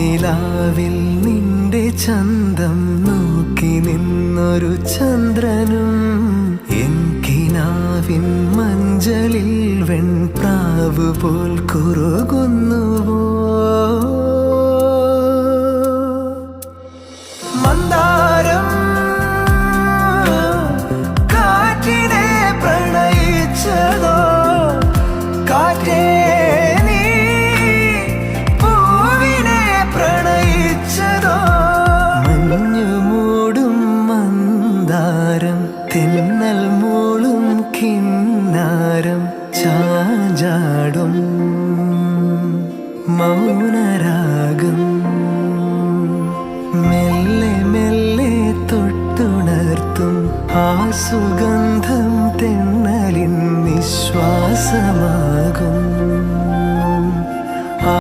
നിലാവിൽ നിന്റെ ചന്തം നോക്കി നിന്നൊരു ചന്ദ്രനും എൻ കിനാവിൻ മഞ്ചലിൽ വെൺപ്രാവ് പോൽ കുറുകുന്നുവോ? മന്ദാരം തെന്നൽ മൂളും കിന്നാരം ചാഞ്ചാടും. മൗനരാഗം മെല്ലെ മെല്ലെ തൊട്ടുണർത്തും. ആ സുഗന്ധം തെന്നലിൻ നിശ്വാസമായി